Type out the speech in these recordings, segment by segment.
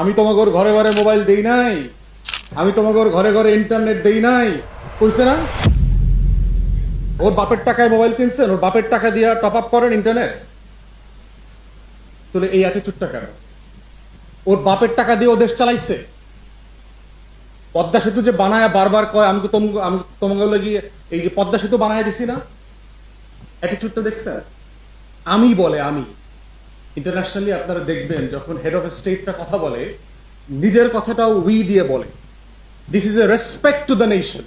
আমি তোমাকে ওর ঘরে ঘরে মোবাইল দেই নাই। আমি তোমাকে ওর ঘরে ঘরে ইন্টারনেট দেই নাই। কইছে না? ওর বাপের টাকায় মোবাইল কিনছেন, ওর বাপের টাকা দিয়ে টপ আপ করেন ইন্টারনেট তাহলে এই অ্যাটিচিউডটা কেন? ওর বাপের টাকা দিয়ে ও দেশ চালাইছে। পদ্মা সেতু যে বানায় বারবার কয়, আমি তো আমি তোমাকে গিয়ে, এই যে পদ্মা সেতু বানায় দিছি না? অ্যাটিচিউডটা দেখছে আমি বলে আমি। ইন্টারন্যাশনালি আপনারা দেখবেন, যখন হেড অফ স্টেটটা কথা বলে, নিজের কথাটাও উই দিয়ে বলে। This is a respect to the nation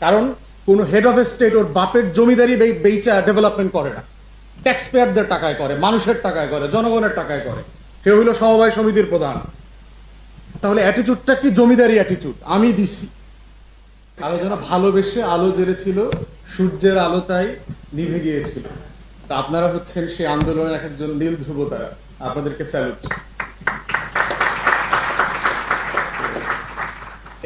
কারণ, কোন হেড অফ স্টেট ওর বাপের জমিদারি বে- বেচা ডেভেলপমেন্ট করে না। ট্যাক্স পেয়ারদের টাকায় করে, মানুষের টাকায় করে, জনগণের টাকায় করে। সে হইল সমবায় সমিতির প্রধান। তাহলে অ্যাটিচিউডটা কি জমিদারি অ্যাটিচিউড আমি দিছি। আলোচনা ভালোবেসে আলো জ্বেলেছিল সূর্যের আলো তাই নিভে গিয়েছিল। তা আপনারা হচ্ছেন সেই আন্দোলনের এক একজন নীল ধ্রুবতারা আপনাদেরকে স্যালুট।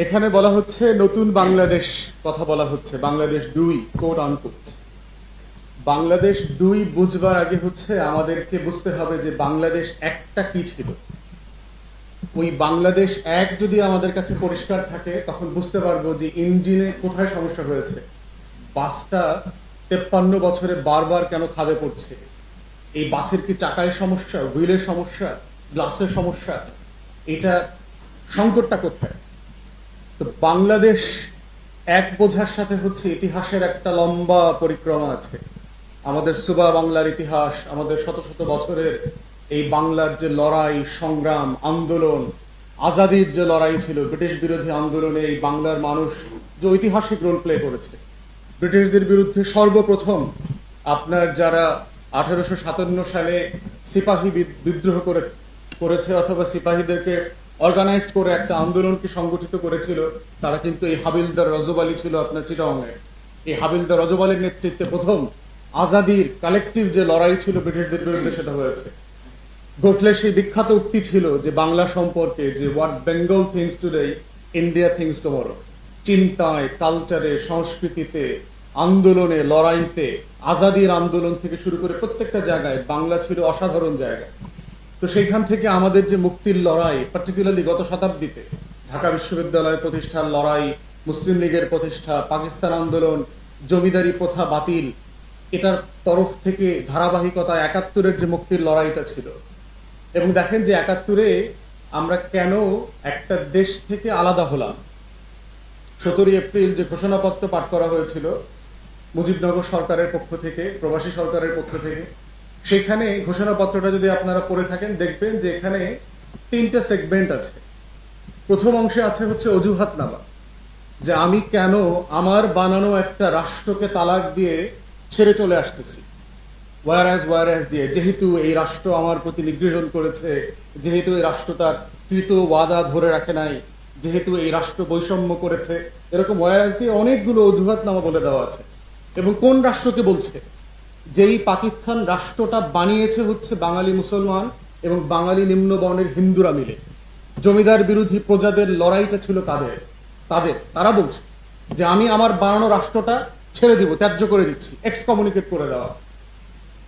এখানে বলা হচ্ছে নতুন বাংলাদেশ, কথা বলা হচ্ছে। বাংলাদেশ দুই কোট আনকোট বাংলাদেশ দুই বুঝবার আগে হচ্ছে আমাদেরকে বুঝতে হবে যে বাংলাদেশ একটা কি ছিল। ওই বাংলাদেশ এক যদি আমাদের কাছে পরিষ্কার থাকে, তখন বুঝতে পারব যে ইঞ্জিনে কোথায় সমস্যা হয়েছে। বাসটা তেপ্পান্ন বছরে বারবার কেন খাদে পড়ছে? এই বাসের কি চাকায় সমস্যা, হুইলের সমস্যা, গ্লাসের সমস্যা? এটা সংকটটা কোথায়? তো বাংলাদেশ এক বোঝার সাথে হচ্ছে ইতিহাসের একটা লম্বা পরিক্রমা আছে। আমাদের সুবা বাংলার ইতিহাস, আমাদের শত শত বছরের এই বাংলার যে লড়াই, সংগ্রাম, আন্দোলন, আজাদির যে লড়াই ছিল, ব্রিটিশ বিরোধী আন্দোলনে এই বাংলার মানুষ যে ঐতিহাসিক রোল প্লে করেছে। ব্রিটিশদের বিরুদ্ধে সর্বপ্রথম আপনার যারা আঠারোশো সাতান্ন সালে সিপাহী বিদ্রোহ করে করেছে অথবা সিপাহীদেরকে অর্গানাইজড করে একটা আন্দোলনকে সংগঠিত করেছিল, তারা কিন্তু এই হাবিলদার রজব আলী ছিল আপনার চিটাংয়ে এই হাবিলদার রজব আলীর নেতৃত্বে প্রথম আজাদির কালেকটিভ যে লড়াই ছিল ব্রিটিশদের বিরুদ্ধে সেটা হয়েছে। গোখলের সেই বিখ্যাত উক্তি ছিল যে বাংলা সম্পর্কে যে what Bengal thinks today India thinks tomorrow চিন্তায় কালচারে সংস্কৃতিতে, আন্দোলনে, লড়াইতে, আজাদির আন্দোলন থেকে শুরু করে প্রত্যেকটা জায়গায় বাংলা ছিল অসাধারণ জায়গা। তো সেইখান থেকে আমাদের যে মুক্তির লড়াই পার্টিকুলারলি গত শতাব্দীতে, ঢাকা বিশ্ববিদ্যালয় প্রতিষ্ঠার লড়াই, মুসলিম লীগের প্রতিষ্ঠা, পাকিস্তান আন্দোলন, জমিদারি প্রথা বাতিল, এটার তরফ থেকে ধারাবাহিকতা একাত্তরের যে মুক্তির লড়াইটা ছিল। এবং দেখেন যে একাত্তরে আমরা কেন একটা দেশ থেকে আলাদা হলাম। সতেরোই এপ্রিল যে ঘোষণাপত্র পাঠ করা হয়েছিল মুজিবনগর সরকারের পক্ষ থেকে, প্রবাসী সরকারের পক্ষ থেকে, সেখানে ঘোষণাপত্রটা যদি আপনারা পড়ে থাকেন, দেখবেন যে এখানে তিনটা সেগমেন্ট আছে। প্রথম অংশে আছে হচ্ছে অজুহাত নামা যে আমি কেন আমার বানানো একটা রাষ্ট্রকে তালাক দিয়ে ছেড়ে চলে আসতেছি? ওয়ারাজ ওয়ারাজ দিয়ে, যেহেতু এই রাষ্ট্র আমার প্রতি নিগৃহণ করেছে, যেহেতু এই রাষ্ট্র তার কৃত ওয়াদা ধরে রাখে নাই যেহেতু এই রাষ্ট্র বৈষম্য করেছে, এরকম ওয়ারাজ দিয়ে অনেকগুলো অজুহাত নামা বলে দেওয়া আছে। এবং কোন রাষ্ট্রকে বলছে? যেই পাকিস্তান রাষ্ট্রটা বানিয়েছে হচ্ছে বাঙালি মুসলমান এবং বাঙালি নিম্ন বর্ণের হিন্দুরা মিলে। জমিদার বিরোধী প্রজাদের লড়াইটা ছিল তাদের। তাদের, তারা বলছে যে আমি আমার বানানো রাষ্ট্রটা ছেড়ে দিব, ত্যায্য করে দিচ্ছি এক্স কমিউনিকেট করে দেওয়া।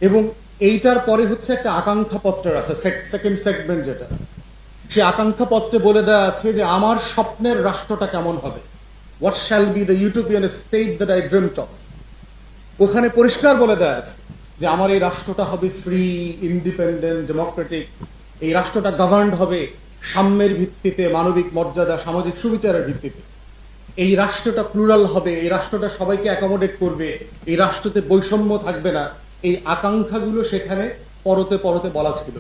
এবং এইটার পরে হচ্ছে একটা আকাঙ্ক্ষা পত্রের আছে সেকেন্ড সেগমেন্ট যেটা। সে আকাঙ্ক্ষা পত্রে বলে দেওয়া আছে যে আমার স্বপ্নের রাষ্ট্রটা কেমন হবে? What shall be the utopian state that I dreamed of ওখানে পরিষ্কার বলে দেওয়া আছে যে আমার এই রাষ্ট্রটা হবে ফ্রি ইন্ডিপেন্ডেন্ট ডেমোক্রেটিক এই রাষ্ট্রটা গভর্নড হবে সাম্যের ভিত্তিতে, মানবিক মর্যাদা, সামাজিক সুবিচারের ভিত্তিতে। এই রাষ্ট্রটা প্লুরাল হবে, এই রাষ্ট্রটা সবাইকে অ্যাকোমোডেট করবে, এই রাষ্ট্রতে বৈষম্য থাকবে না। এই আকাঙ্ক্ষাগুলো সেখানে পরতে পরতে বলা ছিল।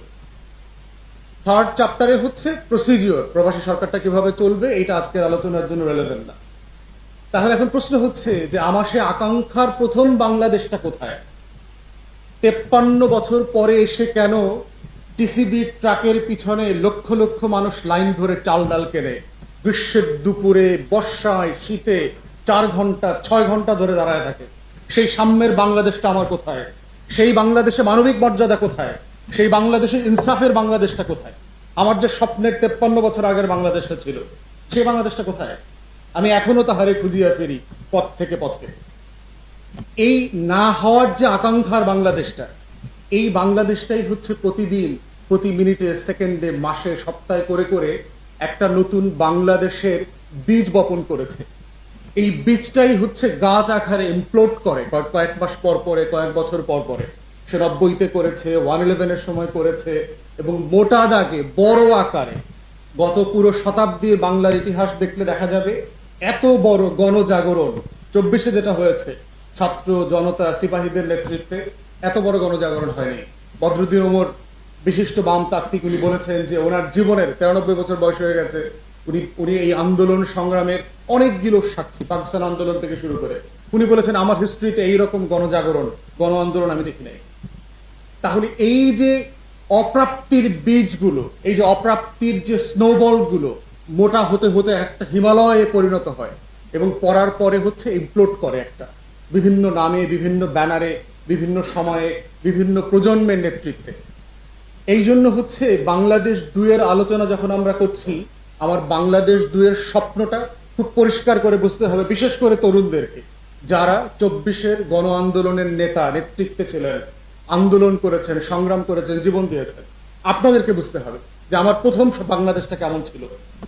থার্ড চ্যাপ্টারে হচ্ছে প্রসিডিওর প্রবাসী সরকারটা কীভাবে চলবে, এটা আজকের আলোচনার জন্য রেলেভেন্ট না। তাহলে এখন প্রশ্ন হচ্ছে যে আমার সে আকাঙ্ক্ষার প্রথম বাংলাদেশটা কোথায়? তেপ্পান্ন বছর পরে এসে কেন টিসিবি ট্রাকের পিছনে লক্ষ লক্ষ মানুষ লাইন ধরে চাল ডাল কেনে? গ্রীষ্মের দুপুরে, বর্ষায়, শীতে চার ঘণ্টা, ছয় ঘণ্টা ধরে দাঁড়ায় থাকে। সেই সাম্যের বাংলাদেশটা আমার কোথায়? সেই বাংলাদেশে মানবিক মর্যাদা কোথায়? সেই বাংলাদেশের ইনসাফের বাংলাদেশটা কোথায়? আমার যে স্বপ্নের তেপ্পান্ন বছর আগের বাংলাদেশটা ছিল, সেই বাংলাদেশটা কোথায়? আমি এখনও তাহারে খুঁজিয়া ফিরি, পথ থেকে পথে এই না হওয়ার যে আকাঙ্ক্ষার বাংলাদেশটা, এই বাংলাদেশটাই হচ্ছে প্রতিদিন, প্রতি মিনিটে, সেকেন্ডে, মাসে, সপ্তাহে করে করে একটা নতুন বাংলাদেশের বীজ বপন করেছে। এই বীজটাই হচ্ছে গাছ আকারে ইমপ্লোড করে কয়েক- কয়েক মাস পর পরে, কয়েক বছর পর পরে। সে নব্বইতে করেছে, ওয়ান ইলেভেনের সময় করেছে, এবং মোটা দাগে, বড় আকারে, গত পুরো শতাব্দীর বাংলার ইতিহাস দেখলে দেখা যাবে, এত বড় গণজাগরণ, চব্বিশে যেটা হয়েছে, ছাত্র জনতা সিপাহীদের নেতৃত্বে, এত বড় গণজাগরণ হয়নি। বদরুদ্দিন ওমর বিশিষ্ট বাম তাত্ত্বিক উনি বলেছেন যে ওনার জীবনের তেরানব্বই বছর বয়স হয়ে গেছে, উনি উনি এই আন্দোলন সংগ্রামের অনেকগুলো সাক্ষী, পাকিস্তান আন্দোলন থেকে শুরু করে। উনি বলেছেন, আমার হিস্ট্রিতে এইরকম গণজাগরণ, গণ আন্দোলন আমি দেখি নাই। তাহলে এই যে অপ্রাপ্তির বীজগুলো, এই যে অপ্রাপ্তির যে স্নোবলগুলো মোটা হতে হতে একটা হিমালয়ে পরিণত হয় এবং পড়ার পরে হচ্ছে ইমপ্লোড করে একটা। বিভিন্ন নামে, বিভিন্ন ব্যানারে, বিভিন্ন সময়ে, বিভিন্ন প্রজন্মের নেতৃত্বে। এই জন্য হচ্ছে বাংলাদেশ দুয়ের আলোচনা যখন আমরা করছি, আমার বাংলাদেশ দুয়ের স্বপ্নটা খুব পরিষ্কার করে বুঝতে হবে, বিশেষ করে তরুণদেরকে। যারা চব্বিশের গণ আন্দোলনের নেতা, নেতৃত্বে ছিলেন আন্দোলন করেছেন, সংগ্রাম করেছেন, জীবন দিয়েছেন। আপনাদেরকে বুঝতে হবে যে আমার প্রথম বাংলাদেশটা কেমন ছিল।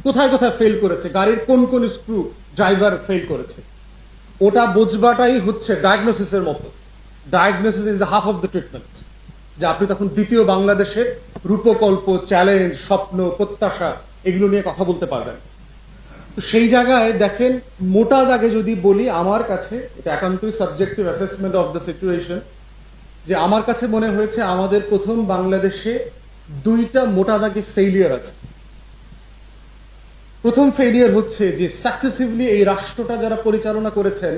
কোথায় কোথায় ফেল করেছে, গাড়ির কোন কোন স্ক্রু ড্রাইভার ফেল করেছে। ওটা বুঝবাটাই হচ্ছে ডায়াগনোসিসের মতো। Diagnosis is the half of the treatment যে আপনি তখন দ্বিতীয় বাংলাদেশের রূপকল্প চ্যালেঞ্জ স্বপ্ন, প্রত্যাশা, এগুলো নিয়ে কথা বলতে পারবেন। তো সেই জায়গায় দেখেন, মোটা দাগে যদি বলি, আমার কাছে এটা একান্তই subjective assessment of the situation যে আমার কাছে মনে হয়েছে আমাদের প্রথম বাংলাদেশে দুইটা মোটা দাগে ফেলিয়ার আছে। প্রথম ফেলিয়ার হচ্ছে যে সাকসেসিভলি এই রাষ্ট্রটা যারা পরিচালনা করেছেন,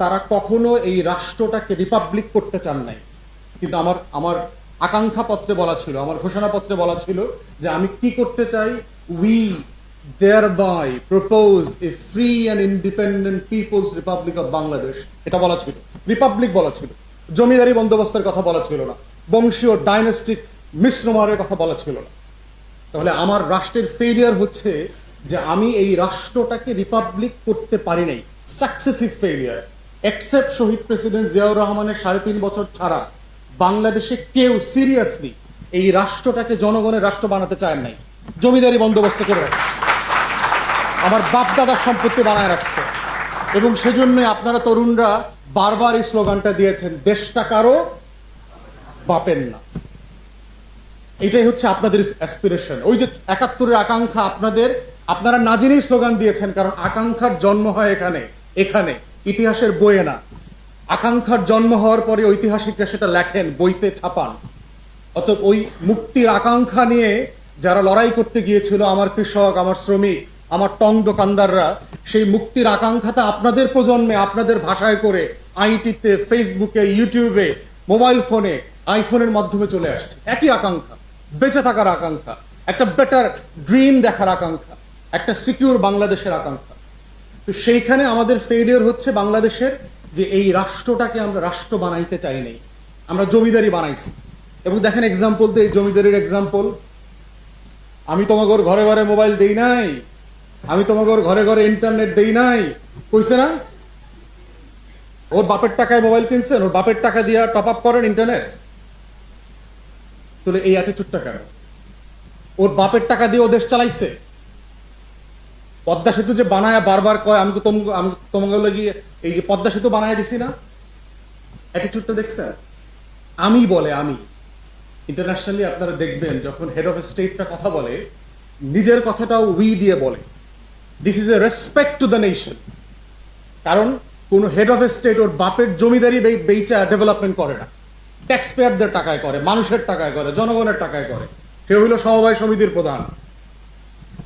তারা কখনো এই রাষ্ট্রটাকে রিপাবলিক করতে চান নাই। কিন্তু আমার আমার আকাঙ্ক্ষা পত্রে বলা ছিল, আমার ঘোষণাপত্রে বলা ছিল যে আমি কি করতে চাই? We thereby propose a free and independent people's republic of Bangladesh এটা বলা ছিল রিপাবলিক বলা ছিল। জমিদারি বন্দোবস্তের কথা বলা ছিল না। বংশীয় ডাইনেস্টিক মিশ্রমারের কথা বলা ছিল না। তাহলে আমার রাষ্ট্রের ফেলিয়ার হচ্ছে যে আমি এই রাষ্ট্রটাকে রিপাবলিক করতে পারি নাই। সাকসেসিভ ফেলিয়ার এক্সেপ্ট শহীদ প্রেসিডেন্ট জিয়াউর রহমানের সাড়ে তিন বছর ছাড়া বাংলাদেশে কেউ সিরিয়াসলি এই রাষ্ট্রটাকে জনগণের রাষ্ট্র বানাতে চায় নাই। জমিদারি বন্দোবস্ত করে রাখছে। আমার বাপ দাদার সম্পত্তি বানায় রাখছে। এবং সেজন্যই আপনারা তরুণরা বারবার এই স্লোগানটা দিয়েছেন, দেশটা কারও বাপের না। এটাই হচ্ছে আপনাদের অ্যাসপিরেশন ওই যে একাত্তরের আকাঙ্ক্ষা আপনাদের, আপনারা না জেনেই স্লোগান দিয়েছেন, কারণ আকাঙ্ক্ষার জন্ম হয় এখানে এখানে, ইতিহাসের বইয়ে না। আকাঙ্ক্ষার জন্ম হওয়ার পরে ঐতিহাসিকরা সেটা লেখেন, বইতে ছাপান। অতএব ওই মুক্তির আকাঙ্ক্ষা নিয়ে যারা লড়াই করতে গিয়েছিল, আমার কৃষক, আমার শ্রমিক আমার টং দোকানদাররা, সেই মুক্তির আকাঙ্ক্ষাটা আপনাদের প্রজন্মে, আপনাদের ভাষায় করে আইটিতে, ফেসবুকে, ইউটিউবে, মোবাইল ফোনে, আইফোনের মাধ্যমে চলে আসছে। একই আকাঙ্ক্ষা, বেঁচে থাকার আকাঙ্ক্ষা, একটা বেটার ড্রিম দেখার আকাঙ্ক্ষা, একটা সিকিউর বাংলাদেশের আকাঙ্ক্ষা। তো সেইখানে আমাদের ফেলিয়ার হচ্ছে বাংলাদেশের যে এই রাষ্ট্রটাকে আমরা রাষ্ট্র বানাইতে চাই নাই, আমরা জমিদারি বানাইছি। এবং দেখেন এক্সাম্পল এই জমিদারির এক্সাম্পল আমি তোমাগর ঘরে ঘরে মোবাইল দেই নাই। আমি তোমাগর ঘরে ঘরে ইন্টারনেট দেই নাই। কইছে না? ওর বাপের টাকায় মোবাইল কিনছেন, ওর বাপের টাকা দিয়ে টপ আপ করেন ইন্টারনেট তাহলে এই অ্যাটিচিউডটা কেন? ওর বাপের টাকা দিয়ে ও দেশ চালাইছে। পদ্মা সেতু যে বানায় বারবার কয়, আমি তো আমি তোমাকে গিয়ে এই যে পদ্মা সেতু বানায় দিছি না? অ্যাটিচিউডটা দেখছে আমি বলে আমি। ইন্টারন্যাশনালি আপনারা দেখবেন, যখন হেড অফ স্টেটটা কথা বলে, নিজের কথাটাও উই দিয়ে বলে। This is a respect to the nation কারণ কোন হেড অফ স্টেট ওর বাপের জমিদারি বেচা ডেভেলপমেন্ট করে না। ট্যাক্স পেয়ারদের টাকায় করে, মানুষের টাকায় করে, জনগণের টাকায় করে। সে হইল সমবায় সমিতির প্রধান।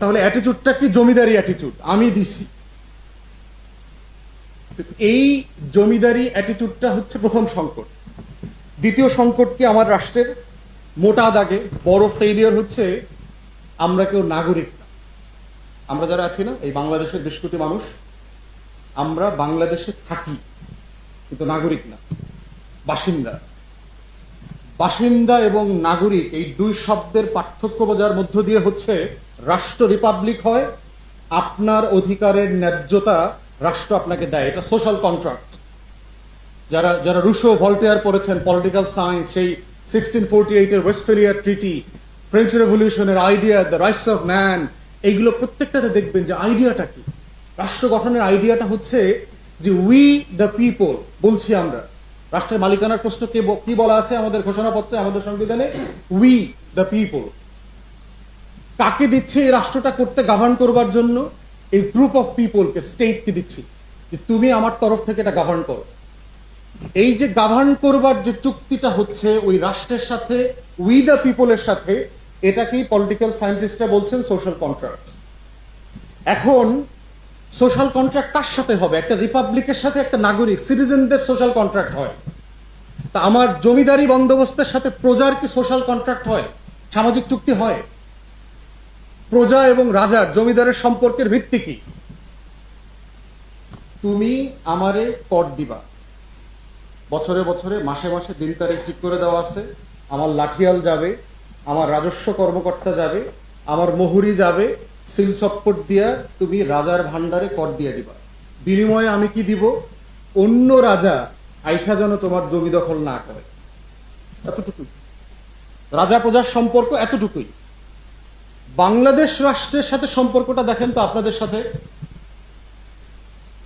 তাহলে অ্যাটিচিউডটা কি জমিদারি অ্যাটিচিউড আমি দিছি। এই জমিদারি অ্যাটিচিউডটা হচ্ছে প্রথম সংকট। দ্বিতীয় সংকট কি আমার রাষ্ট্রের? মোটা দাগে বড় ফেলিয়ার হচ্ছে আমরা কেউ নাগরিক না। আমরা যারা আছি না, এই বাংলাদেশের বেশ কোটি মানুষ, আমরা বাংলাদেশে থাকি, কিন্তু নাগরিক না, বাসিন্দা। বাসিন্দা এবং নাগরিক, এই দুই শব্দের পার্থক্য বোঝার মধ্য দিয়ে হচ্ছে, রাষ্ট্র রিপাবলিক হয়, আপনার অধিকারের ন্যায্যতা রাষ্ট্র আপনাকে দেয়। এটা সোশ্যাল কন্ট্রাক্ট যারা যারা রুশো, ভল্টেয়ার পড়েছেন পলিটিক্যাল সায়েন্স সেই সিক্সটিন ফোরটি এইটের ওয়েস্টফেলিয়ার treaty French রেভলিউশনের idea the rights of man এইগুলো প্রত্যেকটাতে দেখবেন যে আইডিয়াটা কি? রাষ্ট্র গঠনের আইডিয়াটা হচ্ছে যে উই দ্য পিপল বলছি আমরা। রাষ্ট্রের মালিকানার প্রশ্ন কে কি বলা আছে আমাদের ঘোষণাপত্রে, আমাদের সংবিধানে? উই দ্য পিপল কাকে দিচ্ছে এই রাষ্ট্রটা করতে গভর্ন করবার জন্য? এই গ্রুপ অফ পিপলকে স্টেটকে দিচ্ছি। যে তুমি আমার তরফ থেকে এটা গভর্ন করো। এই যে গভর্ন করবার যে চুক্তিটা হচ্ছে, ওই রাষ্ট্রের সাথে উই দ্য পিপলের সাথে এটাকেই পলিটিক্যাল সায়েন্টিস্টরা বলছেন? সোশ্যাল কন্ট্রাক্ট এখন সোশ্যাল কন্ট্রাক্ট কার সাথে হবে? একটা রিপাবলিকের সাথে একটা নাগরিক সিটিজেনদের সোশ্যাল কন্ট্রাক্ট হয়। তা আমার জমিদারি বন্দোবস্তের সাথে প্রজার কি সোশ্যাল কন্ট্রাক্ট হয়? সামাজিক চুক্তি হয়? প্রজা এবং রাজার জমিদারের সম্পর্কের ভিত্তি কি? তুমি আমারে কর দিবা। বছরে বছরে, মাসে মাসে দিন তারিখ ঠিক করে দেওয়া আছে। আমার লাঠিয়াল যাবে। আমার রাজস্ব কর্মকর্তা যাবে, আমার মোহরি যাবে, সিল চপ্পট দিয়া তুমি রাজার ভান্ডারে কর দিয়ে দিবা। বিনিময়ে আমি কি দিব? অন্য রাজা আইসা যেন তোমার জমি দখল না করে। এতটুকুই। রাজা প্রজার সম্পর্ক এতটুকুই। বাংলাদেশ রাষ্ট্রের সাথে সম্পর্কটা দেখেন তো আপনাদের সাথে।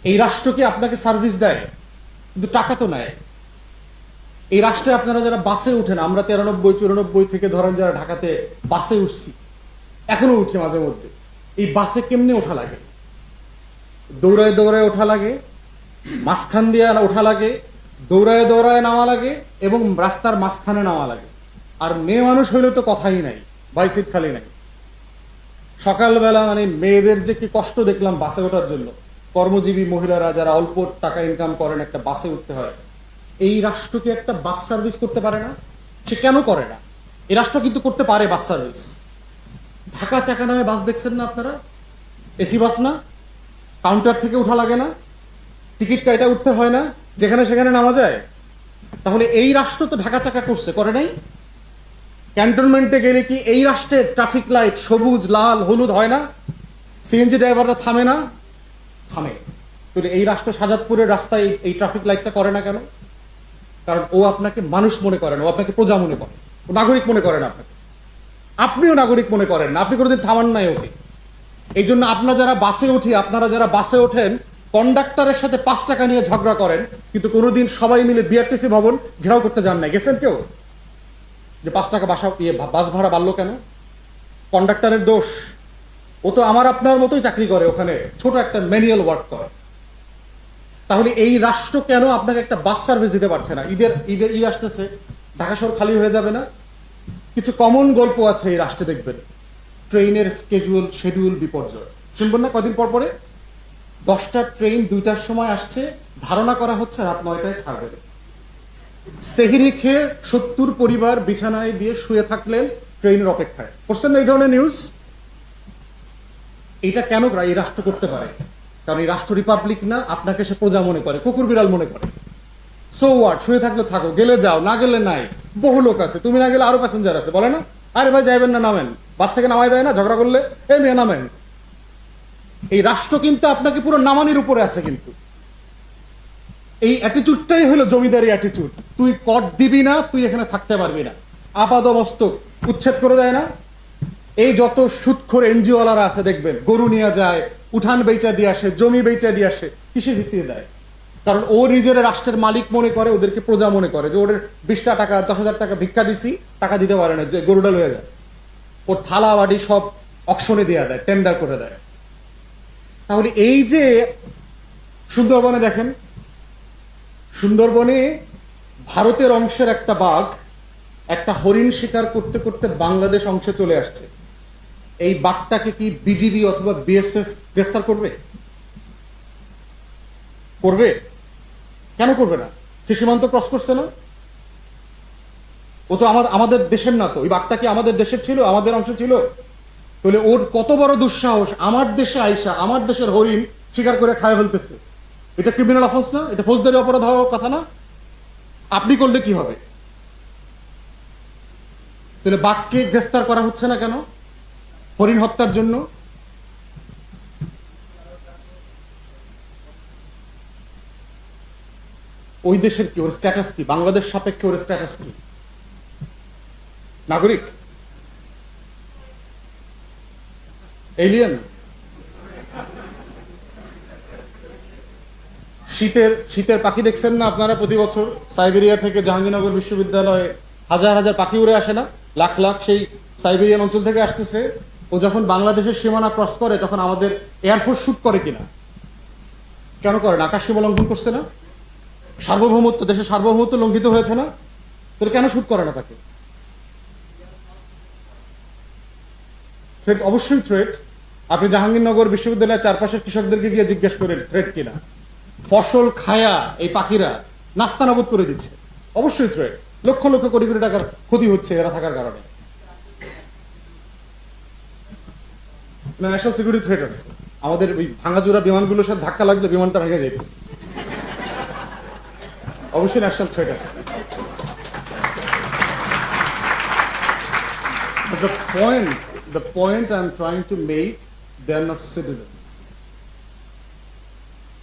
এই রাষ্ট্র কি আপনাকে সার্ভিস দেয়? কিন্তু টাকা তো নেয়। এই রাষ্ট্রে আপনারা যারা বাসে উঠেন, আমরা তেরানব্বই, চুরানব্বই থেকে ধরেন যারা ঢাকাতে বাসে উঠছি, এখনও উঠি মাঝে মধ্যে। এই বাসে কেমনে ওঠা লাগে? দৌড়ায় দৌড়ায় ওঠা লাগে, মাঝখান দিয়ে ওঠা লাগে, দৌড়ায় দৌড়ায় নামা লাগে এবং রাস্তার মাঝখানে নামা লাগে। আর মেয়ে মানুষ হইলে তো কথাই নাই বাই সিট খালি নাই। সকালবেলা মানে মেয়েদের যে কি কষ্ট দেখলাম বাসে ওঠার জন্য, কর্মজীবী মহিলারা যারা অল্প টাকা ইনকাম করেন একটা বাসে উঠতে হয় এই রাষ্ট্রকে একটা বাস সার্ভিস করতে পারে না? সে কেন করে না? এই রাষ্ট্র কিন্তু করতে পারে বাস সার্ভিস। ঢাকা চাকা নামে বাস দেখছেন না আপনারা? এসি বাস না? কাউন্টার থেকে উঠা লাগে না? টিকিট কাইটা উঠতে হয় না? যেখানে সেখানে নামা যায়? তাহলে এই রাষ্ট্র তো ঢাকা চাকা করছে, করে নাই? ক্যান্টনমেন্টে গেলে কি এই রাষ্ট্রের ট্রাফিক লাইট সবুজ, লাল, হলুদ হয় না? সিএনজি ড্রাইভাররা থামে না? থামে। তাহলে এই রাষ্ট্র সাজাদপুরের রাস্তায় এই ট্রাফিক লাইটটা করে না কেন? কারণ ও আপনাকে মানুষ মনে করে না, ও আপনাকে প্রজা মনে করে, ও নাগরিক মনে করেন আপনাকে। আপনিও নাগরিক মনে করেন আপনি কোনোদিন থামান নাই ওকে। এই জন্য আপনারা যারা বাসে উঠি, আপনারা যারা বাসে ওঠেন, কন্ডাক্টরের সাথে পাঁচ টাকা নিয়ে ঝগড়া করেন, কিন্তু কোনোদিন সবাই মিলে বিআরটিসি ভবন ঘেরাও করতে যান নাই। গেছেন কেউ? যে পাঁচ টাকা বাসা ইয়ে বাস ভাড়া বাড়লো কেন? কন্ডাক্টরের দোষ। ও তো আমার আপনার মতোই চাকরি করে ওখানে, ছোট একটা ম্যানুয়াল ওয়ার্ক করে। তাহলে এই রাষ্ট্র কেন আপনাকে একটা বাস সার্ভিস দিতে পারছে না? ঈদের ঈদের, ঈদ আসতেছে, ঢাকা শহর খালি হয়ে যাবে না? কিছু কমন গল্প আছে এই রাষ্ট্রে দেখবেন। ট্রেনের স্কেজুয়াল শিডিউল বিপর্যয়। শুনবেন না কদিন পর পরে? দশটার ট্রেন দুইটার সময় আসছে, ধারণা করা হচ্ছে রাত নয়টায় ছাড়বে। সেহিরি খেয়ে সত্তর পরিবার বিছানায় দিয়ে শুয়ে থাকলেন ট্রেনের অপেক্ষায়। করছেন এই ধরনের নিউজ এটা কেন এই রাষ্ট্র করতে পারে? কারণ এই রাষ্ট্র রিপাবলিক না, আপনাকে সে প্রজা মনে করে, কুকুর বিড়াল মনে করে। সো হোয়াট শুয়ে থাকলে থাকো, গেলে যাও, না গেলে নাই। বহু লোক আছে, তুমি না গেলে আরও প্যাসেঞ্জার আছে, বলে না? আরে ভাই, যাইবেন না, নামেন। বাস থেকে নামাই দেয় না, ঝগড়া করলে? এই মেয়ে, নামেন। এই রাষ্ট্র কিন্তু আপনাকে পুরো নামানির উপরে আছে কিন্তু। এই অ্যাটিচিউডটাই হলো জমিদারি অ্যাটিচিউড তুই কর দিবি না, তুই এখানে থাকতে পারবি না। আপাদ মস্তক উচ্ছেদ করে দেয় না। এই যত সুৎখোর এনজিওলারা আছে দেখবেন, গরু নিয়ে যায়, উঠান বেচা দিয়ে আসে, জমি বেচা দিয়ে আসে, কিসের ভিত্তিতে দেয়? কারণ ও নিজের রাষ্ট্রের মালিক মনে করে, ওদেরকে প্রজা মনে করে, যে ওদের বিশটা টাকা, দশ হাজার টাকা ভিক্ষা দিছি, টাকা দিতে পারে না, যে গরুটা লয়ে যায়। ওর থালা বাড়ি সব অকশনে দেয়া দেয় টেন্ডার করে দেয়। তাহলে এই যে সুন্দরবনে দেখেন, সুন্দরবনে ভারতের অংশের একটা বাঘ, একটা হরিণ শিকার করতে করতে বাংলাদেশ অংশে চলে আসছে। এই বাঘটাকে কি বিজিবি অথবা বিএসএফ গ্রেফতার করবে? করবে? কেন করবে না? সে সীমান্ত ক্রস করছে না? ও তো আমাদের আমাদের দেশের না তো। ওই বাঘটা কি আমাদের দেশের ছিল? আমাদের অংশ ছিল? তাহলে ওর কত বড় দুঃসাহস? আমার দেশে আইসা, আমার দেশের হরিণ শিকার করে খায় ফেলতেছে। এটা ক্রিমিনাল অফেন্স না? এটা ফৌজদারি অপরাধ হওয়ার কথা না? আপনি করলে কি হবে? তাহলে বাঘকে গ্রেফতার করা হচ্ছে না কেন? হরিণ হত্যার জন্য? ওই দেশের কি? ওর স্ট্যাটাস কি? বাংলাদেশ সাপেক্ষে ওর স্ট্যাটাস কি? নাগরিক? এলিয়েন শীতের শীতের পাখি দেখছেন না আপনারা প্রতি বছর? সাইবেরিয়া থেকে জাহাঙ্গীরনগর বিশ্ববিদ্যালয়ে হাজার হাজার পাখি উড়ে আসে না? লাখ লাখ সেই সাইবেরিয়ান অঞ্চল থেকে আসতেছে। ও যখন বাংলাদেশের সীমানা ক্রস করে, তখন আমাদের এয়ারফোর্স শুট করে কিনা? কেন করে? না আকাশ সীমা লঙ্ঘন করছে না? সার্বভৌমত্ব, দেশের সার্বভৌমত্ব লঙ্ঘিত হয়েছে না? তোর কেন শুট করে না তাকে? থ্রেট অবশ্যই থ্রেট আপনি জাহাঙ্গীরনগর বিশ্ববিদ্যালয়ের চারপাশের কৃষকদেরকে গিয়ে জিজ্ঞেস করেন থ্রেট কিনা? ফসল খায়া এই পাখিরা নাস্তানাবুদ করে দিচ্ছে। অবশ্যই থ্রেট লক্ষ লক্ষ কোটি কোটি টাকার ক্ষতি হচ্ছে এরা থাকার কারণে। ন্যাশনাল সিকিউরিটি থ্রেট আছে আমাদের ওই ভাঙাচোরা বিমানগুলোর সাথে ধাক্কা লাগলে বিমানটা ভেঙে যেত। অবশ্যই ন্যাশনাল থ্রেট আছে the point, the point I'm trying to make, they are not citizens.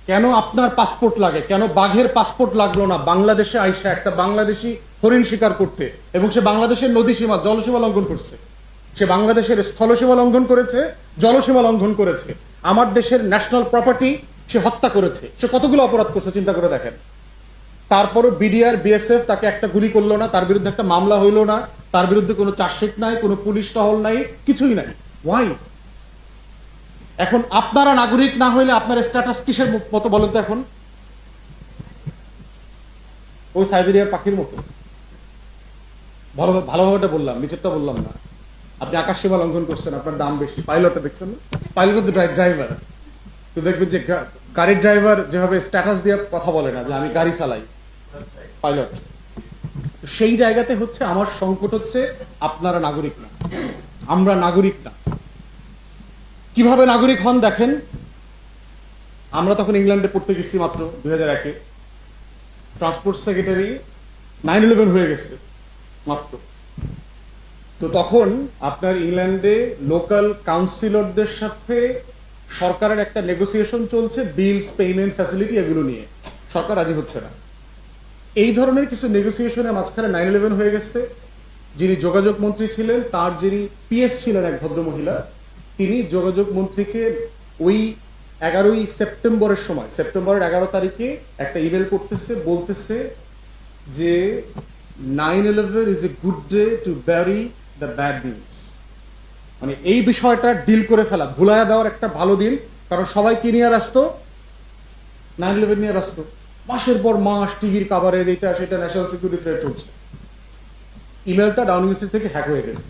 কেন আপনার পাসপোর্ট লাগে? কেন বাঘের পাসপোর্ট লাগল না? বাংলাদেশে আইসা একটা বাংলাদেশি হরিণ শিকার করতে এবং সে বাংলাদেশের নদী সীমা জলসীমা লঙ্ঘন করছে। সে বাংলাদেশের স্থলসীমা লঙ্ঘন করেছে, জলসীমা লঙ্ঘন করেছে, আমার দেশের ন্যাশনাল প্রপার্টি সে হত্যা করেছে। সে কতগুলো অপরাধ করছে, চিন্তা করে দেখেন। তারপরও বিডিআর বিএসএফ তাকে একটা গুলি করল না, তার বিরুদ্ধে একটা মামলা হইল না, তার বিরুদ্ধে কোনো চার্জশিট নাই, কোনো পুলিশ টহল নাই, কিছুই নাই। ওয়াই এখন আপনারা নাগরিক না হইলে আপনার স্ট্যাটাস কিসের মতো বলেন তো এখন? ওই সাইবেরিয়ার পাখির মতো। ভালো ভালোভাবেটা বললাম, নিচেরটা বললাম না। আপনি আকাশ সীমা লঙ্ঘন করছেন, আপনার দাম বেশি। পাইলটটা দেখছেন পাইলট তো ড্রাইভার তো দেখবেন যে গাড়ির ড্রাইভার যেভাবে স্ট্যাটাস দিয়ে কথা বলে না, যে আমি গাড়ি চালাই। পাইলট সেই জায়গাতে হচ্ছে আমার সংকট হচ্ছে আপনারা নাগরিক না। আমরা নাগরিক না। কীভাবে নাগরিক হন দেখেন? আমরা তখন ইংল্যান্ডে পড়তে গেছি মাত্র দুই হাজার একে। ট্রান্সপোর্ট সেক্রেটারি নাইন ইলেভেন হয়ে গেছে, মাত্র। তো তখন আপনার ইংল্যান্ডে লোকাল কাউন্সিলরদের সাথে সরকারের একটা নেগোসিয়েশন চলছে, বিলস পেমেন্ট ফ্যাসিলিটি এগুলো নিয়ে। সরকার রাজি হচ্ছে না। এই ধরনের কিছু নেগোসিয়েশনের মাঝখানে নাইন ইলেভেন হয়ে গেছে। যিনি যোগাযোগ মন্ত্রী ছিলেন, তার যিনি পিএস ছিলেন এক ভদ্রমহিলা, তিনি যোগাযোগ মন্ত্রীকে ওই এগারোই সেপ্টেম্বরের সময়, সেপ্টেম্বরের এগারো তারিখে একটা ইমেল করতেছে, বলতেছে যে nine eleven is a good day to bury the bad news মানে এই বিষয়টা ডিল করে ফেলা ভুলাইয়া দেওয়ার একটা ভালো দিন কারণ সবাই কি নিয়ে ব্যস্ত? নাইন ইলেভেন নিয়ে ব্যস্ত। মাসের পর মাস টিভির কাভারেজ এটা, সেটা ন্যাশনাল সিকিউরিটি থ্রেট চলছে। ইমেলটা ডাউনিং স্ট্রিট থেকে হ্যাক হয়ে গেছে।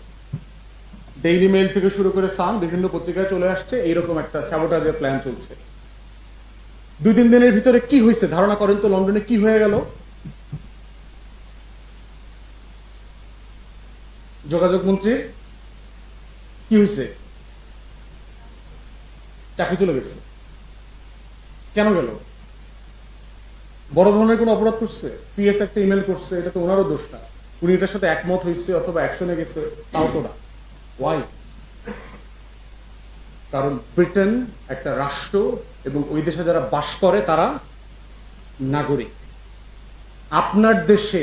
ডেইলি মেইল থেকে শুরু করে সান, বিভিন্ন পত্রিকায় চলে আসছে, এইরকম একটা স্যাবোটাজের প্ল্যান চলছে। দুই, তিন দিনের ভিতরে কি হয়েছে? ধারণা করেন তো লন্ডনে কি হয়ে গেল? যোগাযোগ মন্ত্রীর কি হয়েছে চাকরি চলে গেছে। কেন গেল? বড় ধরনের কোনো অপরাধ করছে? পিএস একটা ইমেল করছে, এটা তো ওনারও দোষ না। উনি এটার সাথে একমত হয়েছে অথবা অ্যাকশনে গেছে, তাও তো না। ওয়াই কারণ ব্রিটেন একটা রাষ্ট্র এবং ওই দেশে যারা বাস করে, তারা নাগরিক। আপনার দেশে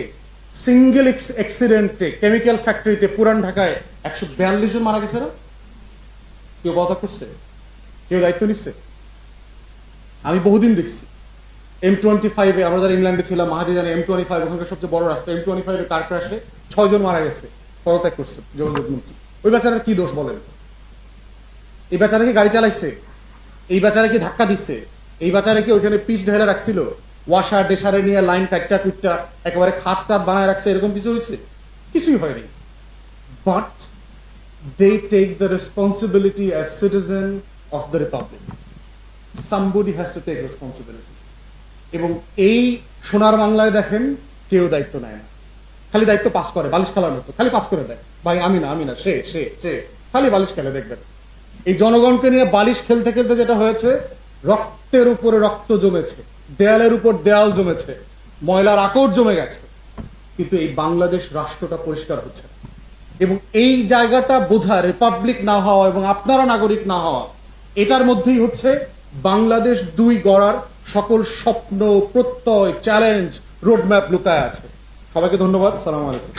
সিঙ্গেল অ্যাক্সিডেন্টে কেমিক্যাল ফ্যাক্টরিতে পুরান ঢাকায় একশো বিয়াল্লিশ জন মারা গেছে না? কেউ বদা করছে, কেউ দায়িত্ব নিচ্ছে। আমি বহুদিন দেখছি এম টোয়েন্টি ফাইভে আমরা যারা ইংল্যান্ডে ছিলাম, মাহাদি জানে এম টোয়েন্টি ফাইভ ওখানকার সবচেয়ে বড় রাস্তা। এম টোয়েন্টি ফাইভে কার ক্রাশে ছয় জন মারা গেছে, পদত্যাগ করছে যোগাযোগ মন্ত্রী ওই বেচারার কি দোষ বলেন? এই বেচারা কি গাড়ি চালাইছে? এই বেচারা কি ধাক্কা দিচ্ছে? এই বেচারা কি ওইখানে পিচ ঢেলে রাখছিল? ওয়াশার ডেসারে নিয়ে লাইন কাটটা কুটটা একেবারে খাত টাত বানায় রাখছে, এরকম কিছু হয়েছে? কিছুই হয়নি। But they take the responsibility as citizen of the republic somebody has to take responsibility এবং এই সোনার বাংলায় দেখেন কেউ দায়িত্ব নেয় না। খালি দায়িত্ব পাস করে, বালিশ খেলার মতো। খালি পাস করে দেয়। ভাই, আমি না আমি না, সে সে সে। খালি বালিশ খেলে, দেখবেন। এই জনগণকে নিয়ে বালিশ খেলতে খেলতে যেটা হয়েছে, রক্তের উপরে রক্ত জমেছে। দেয়ালের উপর দেয়াল জমেছে, ময়লার আকর জমে গেছে, কিন্তু এই বাংলাদেশ রাষ্ট্রটা পরিষ্কার হচ্ছে এবং এই জায়গাটা বোঝা, রিপাবলিক না হওয়া এবং আপনারা নাগরিক না হওয়া, এটার মধ্যেই হচ্ছে বাংলাদেশ দুই গড়ার সকল স্বপ্ন, প্রত্যয় চ্যালেঞ্জ রোডম্যাপ লুকায় আছে। সবাইকে ধন্যবাদ, সালাম আলাইকুম।